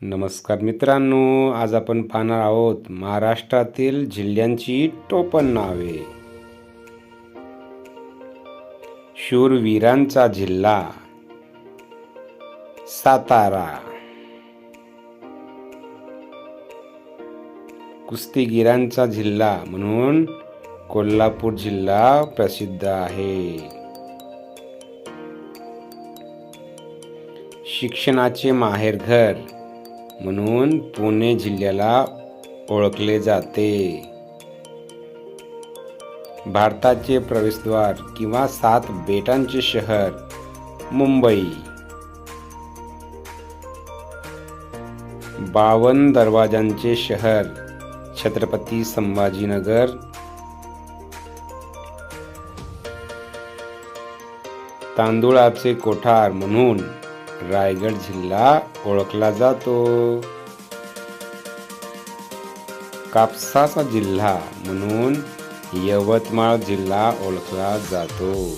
नमस्कार मित्रांनो आज आपण पाहणार आहोत महाराष्ट्रातील जिल्ह्यांची टोपण नावे. शूरवीरांचा जिल्हा सातारा. कुस्तीगिरांचा जिल्हा म्हणून कोल्हापूर जिल्हा प्रसिद्ध आहे. शिक्षणाचे माहेरघर म्हणून पुणे जिल्ह्याला ओळखले जाते. भारताचे प्रवेशद्वार किंवा सात बेटांचे शहर मुंबई. बावन दरवाजांचे शहर छत्रपती संभाजीनगर. तांदुळाचे कोठार म्हणून रायगड जिल्हा ओळखला जातो. कापसाचा जिल्हा म्हणून यवतमाळ जिल्हा ओळखला जातो.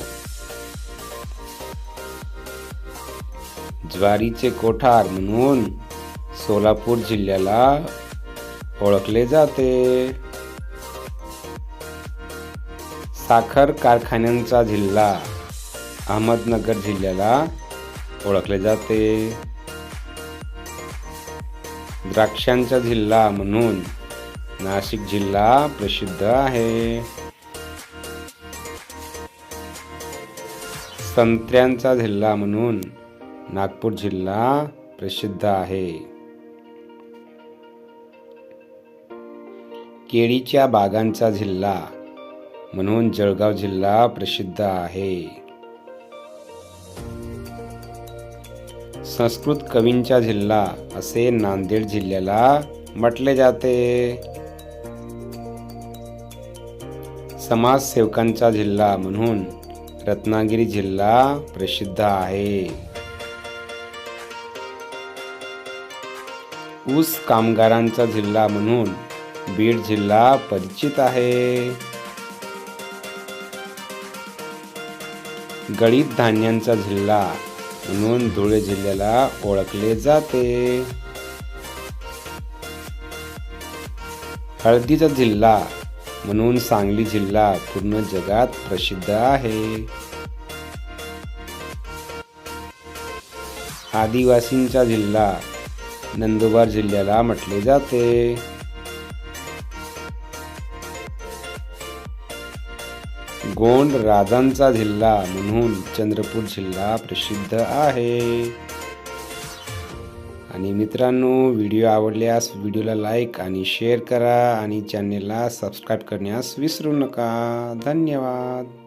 ज्वारीचे कोठार म्हणून सोलापूर जिल्ह्याला ओळखले जाते. साखर कारखान्यांचा जिल्हा अहमदनगर जिल्ह्याला ओळखले जाते. द्राक्षांचा जिल्हा म्हणून नाशिक जिल्हा प्रसिद्ध आहे. संत्र्यांचा जिल्हा म्हणून नागपूर जिल्हा प्रसिद्ध आहे. केळीच्या बागांचा जिल्हा म्हणून जळगाव जिल्हा प्रसिद्ध आहे. संस्कृत कवींचा जिल्हा असे नांदेड जिल्ह्याला म्हटले जाते. समाजसेवकांचा जिल्हा म्हणून रत्नागिरी जिल्हा प्रसिद्ध आहे. ऊस कामगारांचा जिल्हा म्हणून बीड जिल्हा परिचित आहे. गळीत धान्यांचा जिल्हा म्हणून धुळे जिल्ह्याला ओळखले जाते. हळदीचा जिल्हा म्हणून सांगली जिल्हा पूर्ण जगात प्रसिद्ध आहे. आदिवासींचा जिल्हा नंदुरबार जिल्ह्याला म्हटले जाते. गोंड राजांचा जिल्हा म्हणून चंद्रपूर जिल्हा प्रसिद्ध आहे. आणि मित्रांनो व्हिडिओ आवडल्यास व्हिडिओला लाईक आणि शेअर करा आणि चॅनेलला सबस्क्राईब करण्यास विसरू नका. धन्यवाद.